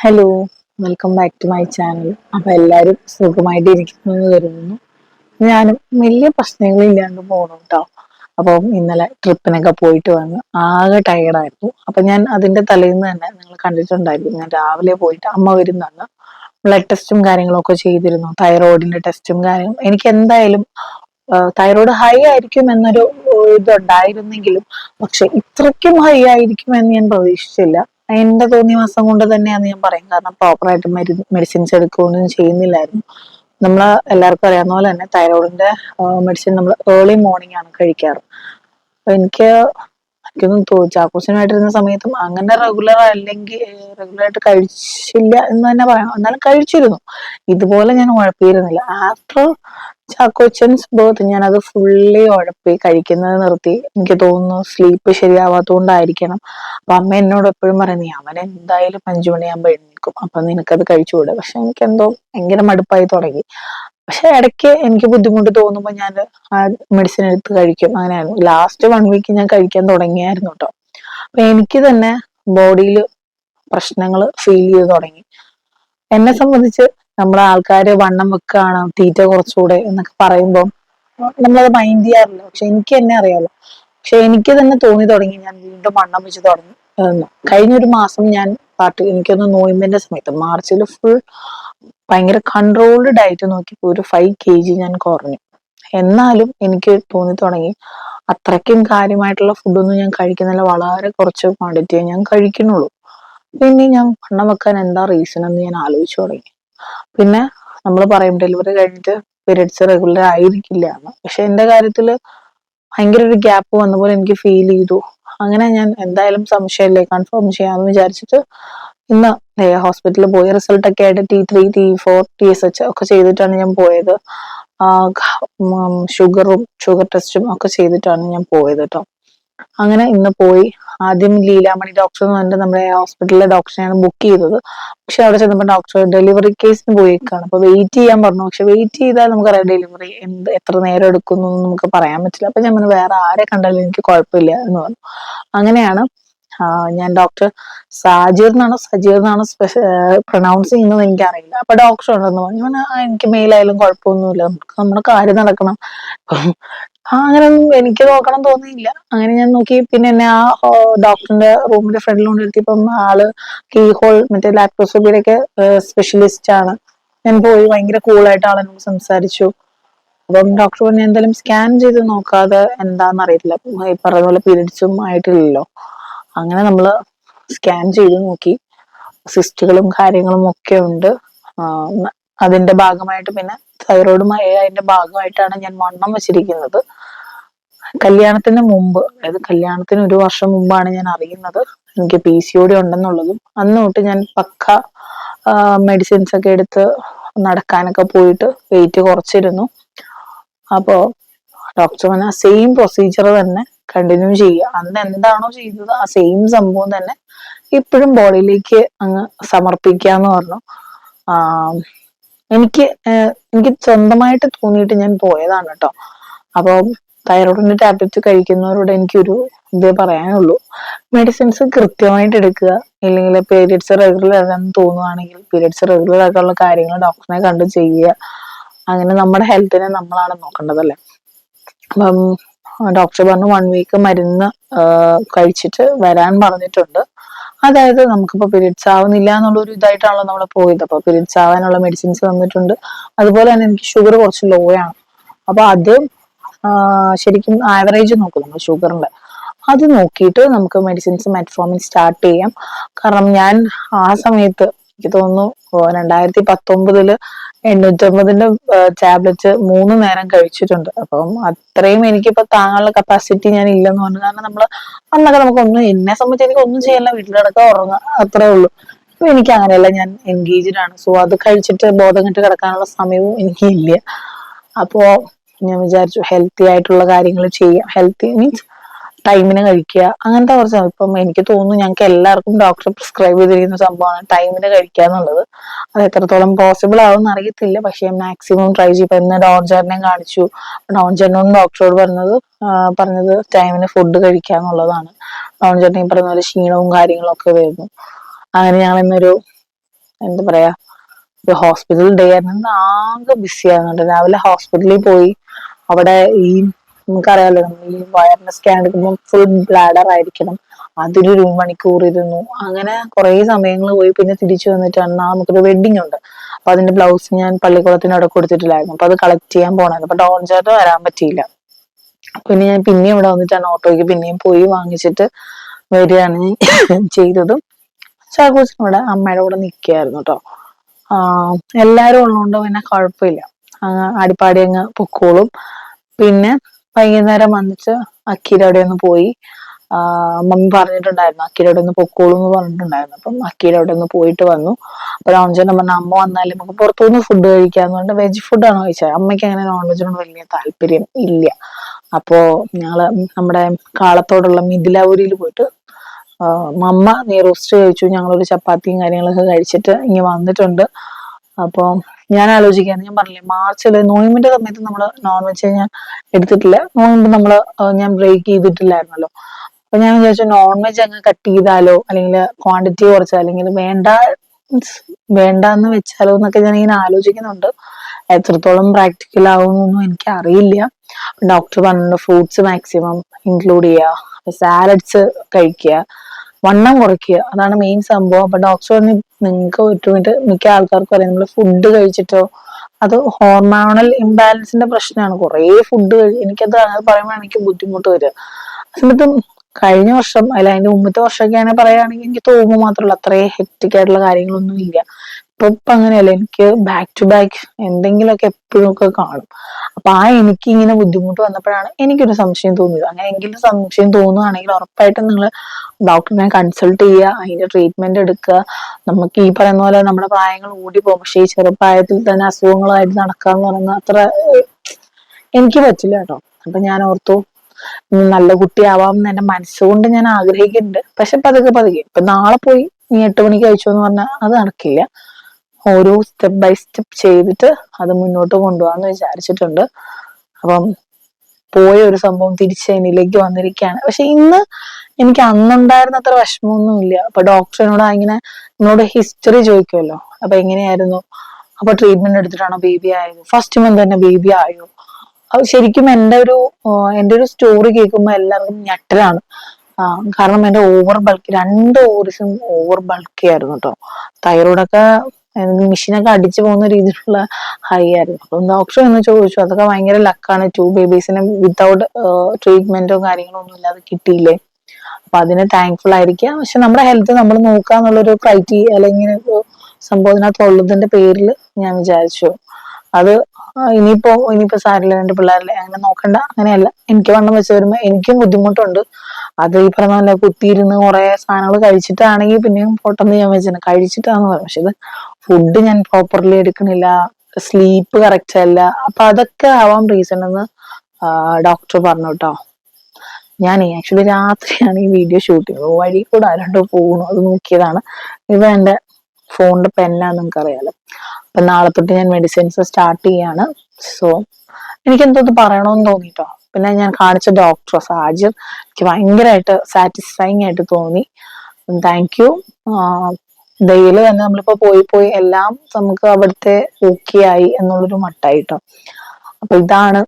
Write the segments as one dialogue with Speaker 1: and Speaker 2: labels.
Speaker 1: Hello welcome back to my channel അപ്പൊ എല്ലാരും സുഖമായിട്ട് ഇരിക്കുന്നു എന്ന് കരുതുന്നു. ഞാനും വലിയ പ്രശ്നങ്ങളില്ലാണ്ട് പോകണം കേട്ടോ അപ്പം ഇന്നലെ ട്രിപ്പിനൊക്കെ പോയിട്ട് വന്ന് ആകെ ടയർഡായിരുന്നു അപ്പൊ ഞാൻ അതിന്റെ തലേന്ന് തന്നെ നിങ്ങൾ കണ്ടിട്ടുണ്ടായിരിക്കും ഞാൻ രാവിലെ പോയിട്ട് അമ്മ വരുന്നന്ന് ബ്ലഡ് ടെസ്റ്റും കാര്യങ്ങളും ഒക്കെ ചെയ്തിരുന്നു. തൈറോയിഡിന്റെ ടെസ്റ്റും കാര്യങ്ങളും. എനിക്ക് എന്തായാലും തൈറോയ്ഡ് ഹൈ ആയിരിക്കും എന്നൊരു ഇതുണ്ടായിരുന്നെങ്കിലും പക്ഷെ ഇത്രയ്ക്കും ഹൈ ആയിരിക്കും എന്ന് ഞാൻ പ്രതീക്ഷിച്ചില്ല. എന്റെ തോന്നിയ മാസം കൊണ്ട് തന്നെയാന്ന് ഞാൻ പറയും. കാരണം പ്രോപ്പറായിട്ട് മരുന്ന് മെഡിസിൻസ് എടുക്കുകയൊന്നും ചെയ്യുന്നില്ലായിരുന്നു. നമ്മൾ എല്ലാവർക്കും അറിയാവുന്ന പോലെ തന്നെ തൈറോയിഡിന്റെ മെഡിസിൻ നമ്മൾ ഏർലി മോർണിംഗ് ആണ് കഴിക്കാറ്. അപ്പൊ എനിക്ക് എനിക്കൊന്നും ചാക്കോച്ചനായിട്ടിരുന്ന സമയത്തും അങ്ങനെ റെഗുലർ അല്ലെങ്കിൽ റെഗുലർ ആയിട്ട് കഴിച്ചില്ല എന്ന് തന്നെ പറയാം. എന്നാലും കഴിച്ചിരുന്നു. ഇതുപോലെ ഞാൻ ഉഴപ്പിയിരുന്നില്ല. ആഫ്റ്റർ ചാക്കോച്ചൻസ് ബേർത്ത് ഞാൻ അത് ഫുള്ളി ഉഴപ്പി കഴിക്കുന്നത് നിർത്തി. എനിക്ക് തോന്നുന്നു സ്ലീപ്പ് ശരിയാവാത്തതുകൊണ്ടായിരിക്കണം അപ്പൊ അമ്മ എന്നോട് എപ്പോഴും പറയുന്നത് അവൻ എന്തായാലും അഞ്ചു മണിയാകുമ്പോൾ എഴുന്നേൽക്കും അപ്പൊ നിനക്കത് കഴിച്ചുകൂടെ പക്ഷെ എനിക്ക് എന്തോ ഭയങ്കര മടുപ്പായി തുടങ്ങി. പക്ഷെ ഇടയ്ക്ക് എനിക്ക് ബുദ്ധിമുട്ട് തോന്നുമ്പോൾ ഞാൻ ആ മെഡിസിൻ എടുത്ത് കഴിക്കും. അങ്ങനെയായിരുന്നു. ലാസ്റ്റ് വൺ വീക്ക് ഞാൻ കഴിക്കാൻ തുടങ്ങിയായിരുന്നു കേട്ടോ അപ്പൊ എനിക്ക് തന്നെ ബോഡിയിൽ പ്രശ്നങ്ങൾ ഫീൽ ചെയ്ത് തുടങ്ങി. എന്നെ സംബന്ധിച്ച് നമ്മളെ ആൾക്കാര് വണ്ണം വെക്കുകയാണ് തീറ്റ കുറച്ചുകൂടെ എന്നൊക്കെ പറയുമ്പോൾ നമ്മളത് മൈൻഡ് ചെയ്യാറില്ല. പക്ഷെ എനിക്ക് തന്നെ അറിയാമല്ലോ പക്ഷെ എനിക്ക് തന്നെ തോന്നി തുടങ്ങി. ഞാൻ വീണ്ടും വണ്ണം വെച്ച് തുടങ്ങി. കഴിഞ്ഞ ഒരു മാസം ഞാൻ പാട്ട് എനിക്കൊന്ന് നോയിമ്പിന്റെ സമയത്ത് മാർച്ചിൽ ഫുൾ ഭയങ്കര കൺട്രോൾഡ് ഡയറ്റ് നോക്കി ഒരു ഫൈവ് കെ ജി ഞാൻ കുറഞ്ഞു. എന്നാലും എനിക്ക് തോന്നി തുടങ്ങി. അത്രയ്ക്കും കാര്യമായിട്ടുള്ള ഫുഡൊന്നും ഞാൻ കഴിക്കുന്നില്ല. വളരെ കുറച്ച് ക്വാണ്ടിറ്റിയെ ഞാൻ കഴിക്കുന്നുള്ളൂ. പിന്നെ ഞാൻ വണ്ണം വെക്കാൻ എന്താ റീസൺ എന്ന് ഞാൻ ആലോചിച്ചു തുടങ്ങി. പിന്നെ നമ്മൾ പറയും ഡെലിവറി കഴിഞ്ഞിട്ട് പീരിയഡ്സ് റെഗുലർ ആയിരിക്കില്ല എന്ന്. പക്ഷെ എന്റെ കാര്യത്തിൽ ഭയങ്കര ഒരു ഗ്യാപ്പ് വന്ന പോലെ എനിക്ക് ഫീൽ ചെയ്തു. അങ്ങനെ ഞാൻ എന്തായാലും സംശയമില്ലേ. കൺഫേം ചെയ്യാമെന്ന് വിചാരിച്ചിട്ട് ഇന്ന് ഹോസ്പിറ്റലിൽ പോയി. റിസൾട്ട് ഒക്കെ ആയിട്ട് T three T four T S H ഒക്കെ ചെയ്തിട്ടാണ് ഞാൻ പോയത്. ഷുഗറും ഷുഗർ ടെസ്റ്റും ഒക്കെ ചെയ്തിട്ടാണ് ഞാൻ പോയത് കേട്ടോ അങ്ങനെ ഇന്ന് പോയി. ആദ്യം ലീലാമണി ഡോക്ടർ എന്ന് പറഞ്ഞിട്ട് നമ്മുടെ ഹോസ്പിറ്റലിലെ ഡോക്ടറെയാണ് ബുക്ക് ചെയ്തത്. പക്ഷെ അവിടെ ചെന്നപ്പോൾ ഡോക്ടർ ഡെലിവറി കേസിന് പോയേക്കാണ് അപ്പൊ വെയിറ്റ് ചെയ്യാൻ പറഞ്ഞു. പക്ഷെ വെയിറ്റ് ചെയ്താൽ നമുക്കറിയാം ഡെലിവറി എന്ത് എത്ര നേരം എടുക്കുന്നു നമുക്ക് പറയാൻ പറ്റില്ല. അപ്പൊ ഞാൻ വേറെ ആരെ കണ്ടാലും എനിക്ക് കുഴപ്പമില്ല എന്ന് പറഞ്ഞു. അങ്ങനെയാണ് ഞാൻ ഡോക്ടർ സാജീർ എന്നാണോ സജീർ എന്നാണോ പ്രൊണൗൺസ് ചെയ്യുന്നത് എനിക്കറിയില്ല. അപ്പൊ ഡോക്ടർ ഉണ്ടെന്ന് പറഞ്ഞു. എനിക്ക് മെയിലായാലും കുഴപ്പമൊന്നുമില്ല. നമുക്ക് നമ്മുടെ കാര്യം നടക്കണം. അങ്ങനെ എനിക്ക് നോക്കണം തോന്നിയില്ല. അങ്ങനെ ഞാൻ നോക്കി. പിന്നെ എന്നെ ആ ഡോക്ടറിന്റെ റൂമിന്റെ ഫ്രണ്ടിൽ കൊണ്ടിരുത്തിയപ്പം ആൾ കീ ഹോൾ മറ്റേ ലാപ്ടോസ്കോപ്പിയുടെ ഒക്കെ സ്പെഷ്യലിസ്റ്റ് ആണ്. ഞാൻ പോയി ഭയങ്കര കൂളായിട്ട് ആളെന്നോട് സംസാരിച്ചു. അപ്പം ഡോക്ടർ പറഞ്ഞു എന്തായാലും സ്കാൻ ചെയ്ത് നോക്കാതെ എന്താണെന്ന് അറിയില്ല ഈ പറഞ്ഞ പോലെ പീരീഡ്സും ആയിട്ടില്ലല്ലോ. അങ്ങനെ നമ്മൾ സ്കാൻ ചെയ്ത് നോക്കി. സിസ്റ്റുകളും കാര്യങ്ങളും ഒക്കെ ഉണ്ട്. അതിന്റെ ഭാഗമായിട്ട് പിന്നെ തൈറോയിഡുമായി അതിന്റെ ഭാഗമായിട്ടാണ് ഞാൻ വണ്ണം വെച്ചിരിക്കുന്നത്. കല്യാണത്തിന് മുമ്പ് അതായത് കല്യാണത്തിന് ഒരു വർഷം മുമ്പാണ് ഞാൻ അറിയുന്നത്. എനിക്ക് പി സി ഒ ഡി ഉണ്ടെന്നുള്ളതും അന്ന് തൊട്ട് ഞാൻ പക്ക മെഡിസിൻസ് ഒക്കെ എടുത്ത് നടക്കാനൊക്കെ പോയിട്ട് വെയിറ്റ് കുറച്ചിരുന്നു. അപ്പോ ഡോക്ടർ പറഞ്ഞ സെയിം പ്രൊസീജിയർ തന്നെ കണ്ടിന്യൂ ചെയ്യുക. അന്ന് എന്താണോ ചെയ്തത് ആ സെയിം സംഭവം തന്നെ ഇപ്പോഴും ബോഡിയിലേക്ക് അങ്ങ് സമർപ്പിക്കാന്ന് പറഞ്ഞു. എനിക്ക് എനിക്ക് സ്വന്തമായിട്ട് തോന്നിയിട്ട് ഞാൻ പോയതാണ് കേട്ടോ. അപ്പോൾ തൈറോയിഡിന്റെ ടാബ്ലറ്റ് കഴിക്കുന്നവരോട് എനിക്കൊരു ഇതേ പറയാനുള്ളൂ. മെഡിസിൻസ് കൃത്യമായിട്ട് എടുക്കുക. ഇല്ലെങ്കിൽ പീരിയഡ്സ് റെഗുലർ ആകാന്ന് തോന്നുവാണെങ്കിൽ പീരിയഡ്സ് റെഗുലർ ആക്കാനുള്ള കാര്യങ്ങൾ ഡോക്ടറിനെ കണ്ട് ചെയ്യുക. അങ്ങനെ നമ്മുടെ ഹെൽത്തിനെ നമ്മളാണ് നോക്കേണ്ടതല്ലേ അപ്പം ഡോക്ടർ പറഞ്ഞു വൺ വീക്ക് മരുന്ന് കഴിച്ചിട്ട് വരാൻ പറഞ്ഞിട്ടുണ്ട്. അതായത് നമുക്കിപ്പോ പീരീഡ്സ് ആവുന്നില്ല എന്നുള്ള ഒരു ഇതായിട്ടാണല്ലോ നമ്മൾ പോയത്. അപ്പൊ പീരീഡ്സ് ആവാനുള്ള മെഡിസിൻസ് തന്നിട്ടുണ്ട്. അതുപോലെ തന്നെ എനിക്ക് ഷുഗർ കുറച്ച് ലോ ആണ്. അപ്പൊ അത് ശരിക്കും ആവറേജ് നോക്കും നമ്മൾ ഷുഗറിന്റെ അത് നോക്കിയിട്ട് നമുക്ക് മെഡിസിൻസ് മെറ്റ്ഫോമിൻ സ്റ്റാർട്ട് ചെയ്യാം. കാരണം ഞാൻ ആ സമയത്ത് എനിക്ക് തോന്നുന്നു രണ്ടായിരത്തി പത്തൊമ്പതിൽ എണ്ണൂറ്റമ്പതിന്റെ ടാബ്ലറ്റ് മൂന്ന് നേരം കഴിച്ചിട്ടുണ്ട്. അപ്പം അത്രയും എനിക്കിപ്പോ താങ്ങാനുള്ള കപ്പാസിറ്റി ഞാൻ ഇല്ലെന്ന് പറഞ്ഞു. കാരണം നമ്മൾ അന്നൊക്കെ നമുക്കൊന്നും എന്നെ സംബന്ധിച്ച് എനിക്ക് ഒന്നും ചെയ്യല്ല വീട്ടിലടക്കം ഉറങ്ങുക അത്രേ ഉള്ളൂ. അപ്പൊ എനിക്ക് അങ്ങനെയല്ല ഞാൻ എൻഗേജ്ഡ് ആണ്. സോ അത് കഴിച്ചിട്ട് ബോധം കെട്ട് കിടക്കാനുള്ള സമയവും എനിക്ക് ഇല്ല അപ്പോ ഞാൻ വിചാരിച്ചു ഹെൽത്തി ആയിട്ടുള്ള കാര്യങ്ങൾ ചെയ്യാം. ഹെൽത്തി മീൻസ് ടൈമിന് കഴിക്കുക. അങ്ങനത്തെ കുറച്ച് ഇപ്പം എനിക്ക് തോന്നുന്നു ഞങ്ങൾക്ക് എല്ലാവർക്കും ഡോക്ടർ പ്രിസ്ക്രൈബ് ചെയ്തിരിക്കുന്ന സംഭവമാണ് ടൈമിന് കഴിക്കുക എന്നുള്ളത്. അത് എത്രത്തോളം പോസിബിൾ ആവും അറിയത്തില്ല. പക്ഷെ മാക്സിമം ട്രൈ ചെയ്യും. ഇന്ന് ഡോൺചറിനെ കാണിച്ചു. ഡോൺചാറിനോട് ഡോക്ടറോട് പറഞ്ഞത് പറഞ്ഞത് ടൈമിന് ഫുഡ് കഴിക്കുക എന്നുള്ളതാണ്. ഡോൺചറിനെ പറഞ്ഞ പോലെ ക്ഷീണവും കാര്യങ്ങളും ഒക്കെ വരുന്നു. അങ്ങനെ ഞങ്ങൾ ഇന്നൊരു എന്താ പറയാ ഒരു ഹോസ്പിറ്റൽ ഡേ ആയിരുന്നു. ആകെ ബിസി ആകുന്നുണ്ട് രാവിലെ ഹോസ്പിറ്റലിൽ പോയി. അവിടെ ഈ നമുക്കറിയാലോ ഈ വയറിന്റെ സ്കാൻ എടുക്കുമ്പോൾ ഫുൾ ബ്ലാഡർ ആയിരിക്കണം. അതിലൊരു മണിക്കൂർ ഇരുന്നു. അങ്ങനെ കുറെ സമയങ്ങൾ പോയി പിന്നെ തിരിച്ചു വന്നിട്ടാണ് നാ നമുക്കൊരു വെഡിങ് ഉണ്ട്. അപ്പൊ അതിന്റെ ബ്ലൗസ് ഞാൻ പള്ളിക്കുളത്തിന് അവിടെ കൊടുത്തിട്ടില്ലായിരുന്നു. അപ്പൊ അത് കളക്ട് ചെയ്യാൻ പോണായിരുന്നു. അപ്പൊ ഡോൺ ചേട്ടൻ വരാൻ പറ്റിയില്ല. പിന്നെ ഞാൻ പിന്നെയും ഇവിടെ വന്നിട്ടാണ് ഓട്ടോയ്ക്ക് പിന്നെയും പോയി വാങ്ങിച്ചിട്ട് വരികയാണ് ചെയ്തത്. ചാക്കോച്ചൻ ഇവിടെ അമ്മയുടെ കൂടെ നിൽക്കുകയായിരുന്നു കേട്ടോ എല്ലാവരും ഉള്ളതുകൊണ്ട് പിന്നെ കുഴപ്പമില്ല. അടിപ്പാടി അങ്ങ് പൊക്കോളും. പിന്നെ വൈകുന്നേരം വന്നിട്ട് അക്കീര അവിടെ ഒന്ന് പോയി അമ്മ പറഞ്ഞിട്ടുണ്ടായിരുന്നു അക്കീടെ അവിടെ ഒന്ന് പൊക്കോളൂ എന്ന് പറഞ്ഞിട്ടുണ്ടായിരുന്നു. അപ്പം അക്കീടെ അവിടെ ഒന്ന് പോയിട്ട് വന്നു. അപ്പൊ രാമചന്ദ്രൻ പറഞ്ഞ അമ്മ വന്നാലും നമുക്ക് പുറത്തുനിന്ന് ഫുഡ് കഴിക്കാന്ന് പറഞ്ഞിട്ട് വെജ് ഫുഡാണ് കഴിച്ചത് അമ്മയ്ക്ക് അങ്ങനെ നോൺ വെജിനോട് വലിയ താല്പര്യം ഇല്ല. അപ്പോ ഞങ്ങൾ നമ്മുടെ കാളത്തോടുള്ള മിഥിലാപുരിയിൽ പോയിട്ട് അമ്മ നീ നെയ്റോസ്റ്റ് കഴിച്ചു. ഞങ്ങളൊരു ചപ്പാത്തിയും കാര്യങ്ങളൊക്കെ കഴിച്ചിട്ട് ഇങ്ങനെ വന്നിട്ടുണ്ട്. അപ്പോൾ ഞാൻ ആലോചിക്കുകയാണ് ഞാൻ പറഞ്ഞില്ലേ മാർച്ചിൽ നോയമ്പിന്റെ സമയത്ത് നമ്മൾ നോൺ വെജ് ഞാൻ എടുത്തിട്ടില്ല. നോയമ്പ് നമ്മൾ ഞാൻ ബ്രേക്ക് ചെയ്തിട്ടില്ലായിരുന്നല്ലോ. അപ്പൊ ഞാൻ വിചാരിച്ചു നോൺ വെജ് അങ്ങ് കട്ട് ചെയ്താലോ? അല്ലെങ്കിൽ ക്വാണ്ടിറ്റി കുറച്ചാലോ അല്ലെങ്കിൽ വേണ്ട മീൻസ് വേണ്ടാന്ന് വെച്ചാലോ എന്നൊക്കെ ഞാൻ ഇങ്ങനെ ആലോചിക്കുന്നുണ്ട്. എത്രത്തോളം പ്രാക്ടിക്കൽ ആവുമെന്നൊന്നും എനിക്ക് അറിയില്ല ഡോക്ടർ പറഞ്ഞിട്ടുണ്ട് ഫ്രൂട്ട്സ് മാക്സിമം ഇൻക്ലൂഡ് ചെയ്യുക. സാലഡ്സ് കഴിക്കുക. വണ്ണം കുറയ്ക്കുക. അതാണ് മെയിൻ സംഭവം. അപ്പൊ ഡോക്ടർ പറഞ്ഞു നിങ്ങൾക്ക് ഒറ്റമിട്ട് മിക്ക ആൾക്കാർക്കും അറിയാം നമ്മൾ ഫുഡ് കഴിച്ചിട്ടോ അത് ഹോർമോണൽ ഇംബാലൻസിന്റെ പ്രശ്നമാണ്. കുറേ ഫുഡ് കഴി എനിക്കത് അങ്ങനെ പറയുമ്പോൾ എനിക്ക് ബുദ്ധിമുട്ട് വരിക. സമയത്ത് കഴിഞ്ഞ വർഷം അല്ല അതിന്റെ മുമ്പത്തെ വർഷമൊക്കെ ആണെങ്കിൽ പറയുകയാണെങ്കിൽ എനിക്ക് തോന്നുന്നു മാത്രമല്ല അത്രയും ഹെക്റ്റിക് ആയിട്ടുള്ള കാര്യങ്ങളൊന്നും ഇല്ല ഇപ്പൊ അങ്ങനെയല്ല എനിക്ക് ബാക്ക് ടു ബാക്ക് എന്തെങ്കിലുമൊക്കെ എപ്പോഴും ഒക്കെ കാണും. അപ്പൊ ആ എനിക്ക് ഇങ്ങനെ ബുദ്ധിമുട്ട് വന്നപ്പോഴാണ് എനിക്കൊരു സംശയം തോന്നിയത്. അങ്ങനെ എങ്കിലും സംശയം തോന്നുകയാണെങ്കിൽ ഉറപ്പായിട്ടും നിങ്ങൾ ഡോക്ടറിനെ കൺസൾട്ട് ചെയ്യുക അതിന്റെ ട്രീറ്റ്മെന്റ് എടുക്കുക. നമുക്ക് ഈ പറയുന്ന പോലെ നമ്മുടെ പ്രായങ്ങൾ ഓടി പോകും പക്ഷേ ഈ ചെറുപ്രായത്തിൽ തന്നെ അസുഖങ്ങളായിട്ട് നടക്കാന്ന് പറയുന്നത് അത്ര എനിക്ക് പറ്റില്ല കേട്ടോ. അപ്പൊ ഞാൻ ഓർത്തു നല്ല കുട്ടിയാവാം എന്ന് എന്റെ മനസ്സുകൊണ്ട് ഞാൻ ആഗ്രഹിക്കുന്നുണ്ട്. പക്ഷെ പതുക്കെ പതുക്കെ. ഇപ്പൊ നാളെ പോയി നീ എട്ട് മണിക്ക് കഴിച്ചു എന്ന് പറഞ്ഞാൽ അത് നടക്കില്ല. ഓരോ സ്റ്റെപ്പ് ബൈ സ്റ്റെപ്പ് ചെയ്തിട്ട് അത് മുന്നോട്ട് കൊണ്ടുപോകാന്ന് വിചാരിച്ചിട്ടുണ്ട്. അപ്പം പോയ ഒരു സംഭവം തിരിച്ച് എന്നിലേക്ക് വന്നിരിക്കുകയാണ് പക്ഷെ ഇന്ന് എനിക്ക് അന്നുണ്ടായിരുന്ന അത്ര വിഷമമൊന്നും ഇല്ല അപ്പൊ ഡോക്ടറിനോട് ഇങ്ങനെ എന്നോട് ഹിസ്റ്ററി ചോദിക്കുമല്ലോ അപ്പൊ എങ്ങനെയായിരുന്നു? അപ്പൊ ട്രീറ്റ്മെന്റ് എടുത്തിട്ടാണോ ബേബി ആയത്? ഫസ്റ്റ് മന്ത് തന്നെ ബേബി ആയോ? അത് ശരിക്കും എന്റെ ഒരു എന്റെ ഒരു സ്റ്റോറി കേൾക്കുമ്പോൾ എല്ലാവർക്കും ഞെട്ടലാണ്. കാരണം എന്റെ ഓവർ ബൾക്ക് രണ്ട് ഓവറിസും ഓവർ ബൾക്കി ആയിരുന്നു കേട്ടോ തൈറോയിഡൊക്കെ മെഷീനൊക്കെ അടിച്ചു പോകുന്ന രീതിയിലുള്ള ഹൈ ആയിരുന്നു. അപ്പം ഡോക്ടർ എന്ന് ചോദിച്ചു. അതൊക്കെ ഭയങ്കര ലക്കാണ് ടു ബേബീസിനെ വിത്തൗട്ട് ട്രീറ്റ്മെന്റോ കാര്യങ്ങളോ ഒന്നും ഇല്ലാതെ കിട്ടിയില്ലേ? അപ്പൊ അതിന് താങ്ക്ഫുൾ ആയിരിക്കാം. പക്ഷെ നമ്മുടെ ഹെൽത്ത് നമ്മൾ നോക്കുക എന്നുള്ളൊരു ക്രൈറ്റീരിയ അല്ലെങ്കിൽ സംഭവം ഇതിനകത്തുള്ളതിന്റെ പേരിൽ ഞാൻ വിചാരിച്ചു. അത് ഇനിയിപ്പോ ഇനിയിപ്പോ സാരില്ല രണ്ട് പിള്ളേരില്ല? അങ്ങനെ നോക്കണ്ട. അങ്ങനെയല്ല. എനിക്ക് വണ്ണം വെച്ച് വരുമ്പോ എനിക്കും ബുദ്ധിമുട്ടുണ്ട്. അത് ഈ പറഞ്ഞ പോലെ കുത്തിയിരുന്ന് കുറെ സാധനങ്ങൾ കഴിച്ചിട്ടാണെങ്കിൽ പിന്നെയും പൊട്ടെന്ന് ഞാൻ വെച്ചിട്ടുണ്ട് കഴിച്ചിട്ടാന്ന് പറഞ്ഞു. പക്ഷെ ഇത് ഫുഡ് ഞാൻ പ്രോപ്പർലി എടുക്കുന്നില്ല സ്ലീപ്പ് കറക്റ്റ് അല്ല. അപ്പൊ അതൊക്കെ ആവാൻ റീസൺ എന്ന് ഡോക്ടർ പറഞ്ഞു കേട്ടോ ഞാൻ ആക്ച്വലി രാത്രിയാണ് ഈ വീഡിയോ ഷൂട്ട് ചെയ്യുന്നത് വഴി കൂടെ ആരണ്ടോ പോകുന്നു അത് നോക്കിയതാണ്. ഇത് എന്റെ ഫോണിന്റെ പെന്നാന്ന് നിങ്ങൾക്ക് അറിയാലോ അപ്പൊ നാളെ തൊട്ട് ഞാൻ മെഡിസിൻസ് സ്റ്റാർട്ട് ചെയ്യാണ്. സോ എനിക്ക് എന്തോ പറയണമെന്ന് തോന്നിട്ടോ. പിന്നെ ഞാൻ കാണിച്ച ഡോക്ടർ സാജിർ എനിക്ക് ഭയങ്കരമായിട്ട് സാറ്റിസ്ഫൈങ് ആയിട്ട് തോന്നി. താങ്ക് യു ഡെയിലി തന്നെ നമ്മളിപ്പോ പോയി പോയി എല്ലാം നമുക്ക് അവിടുത്തെ ഓക്കെ ആയി എന്നുള്ളൊരു മട്ടായിട്ടോ. അപ്പൊ ഇതാണ്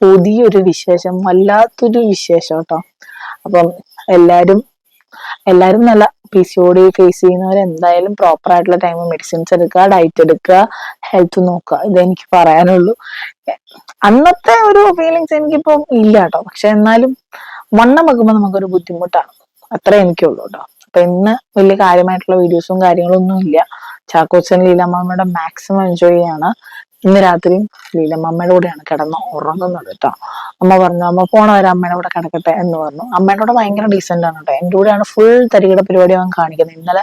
Speaker 1: പുതിയൊരു വിശേഷം വല്ലാത്തൊരു വിശേഷം കേട്ടോ. അപ്പം എല്ലാരും എല്ലാരും നല്ല P C O D face ചെയ്യുന്നവർ എന്തായാലും പ്രോപ്പർ ആയിട്ടുള്ള ടൈം മെഡിസിൻസ് എടുക്കുക ഡയറ്റ് എടുക്കുക ഹെൽത്ത് നോക്കുക. ഇത് എനിക്ക് പറയാനുള്ളൂ. അന്നത്തെ ഒരു ഫീലിങ്സ് എനിക്കിപ്പം ഇല്ല കേട്ടോ. പക്ഷെ എന്നാലും വണ്ണം വെക്കുമ്പോൾ നമുക്കൊരു ബുദ്ധിമുട്ടാണ്. അത്രേ എനിക്കുള്ളൂ കേട്ടോ. അപ്പൊ ഇന്ന് വലിയ കാര്യമായിട്ടുള്ള വീഡിയോസും കാര്യങ്ങളൊന്നും ഇല്ല. ചാക്കോച്ചൻ ലീലാമ്മയുടെ മാക്സിമം എൻജോയ് ചെയ്യാണ്. ഇന്ന് രാത്രി ലീലമ്മയുടെ കൂടെയാണ് കിടന്ന് ഉറങ്ങുന്നത് കേട്ടോ. അമ്മ പറഞ്ഞു അമ്മ പോണ വരെ അമ്മയുടെ കൂടെ കിടക്കട്ടെ എന്ന് പറഞ്ഞു. അമ്മയുടെ ഭയങ്കര ഡീസെന്റ് ആണ് കേട്ടോ. എന്റെ കൂടെയാണ് ഫുൾ തരികിട പരിപാടി അവൻ കാണിക്കുന്നത്. ഇന്നലെ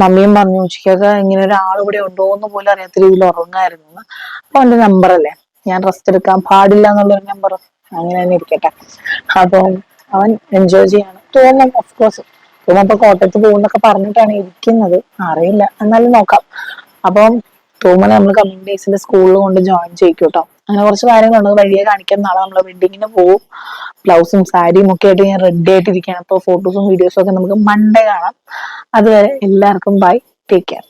Speaker 1: മമ്മിയും പറഞ്ഞു ഉച്ചയ്ക്കൊക്കെ ഇങ്ങനെ ഒരാൾ ഇവിടെ ഉണ്ടോ എന്ന് പോലും അറിയാത്ത രീതിയിൽ ഉറങ്ങായിരുന്നു. അപ്പൊ എന്റെ നമ്പർ അല്ലേ? ഞാൻ റെസ്റ്റ് എടുക്കാൻ പാടില്ല എന്നുള്ളൊരു നമ്പർ അങ്ങനെ തന്നെ ഇരിക്കട്ടെ. അപ്പൊ അവൻ എൻജോയ് ചെയ്യാണ്. തോന്നും ഓഫ് കോഴ്സ് തോന്നുന്നു അപ്പൊ കോട്ടയത്ത് പോകുന്നൊക്കെ പറഞ്ഞിട്ടാണ് ഇരിക്കുന്നത്. അറിയില്ല. എന്നാലും നോക്കാം. അപ്പം തോമനെ നമ്മൾ കമ്മിങ് ഡേയ്സിന്റെ സ്കൂളിൽ കൊണ്ട് ജോയിൻ ചെയ്യിക്കും കേട്ടോ അങ്ങനെ കുറച്ച് കാര്യങ്ങളുണ്ട്. വഴിയെ കാണിക്കാൻ നാളെ നമ്മൾ വെഡിങ്ങിന് പോകും ബ്ലൗസും സാരിയും ഒക്കെ ആയിട്ട് ഞാൻ റെഡി ആയിട്ടിരിക്കുകയാണ്. അപ്പോൾ ഫോട്ടോസും വീഡിയോസും ഒക്കെ നമുക്ക് മൺഡേ കാണാം. അതുവരെ എല്ലാവർക്കും ബൈ ടേക്ക് കെയർ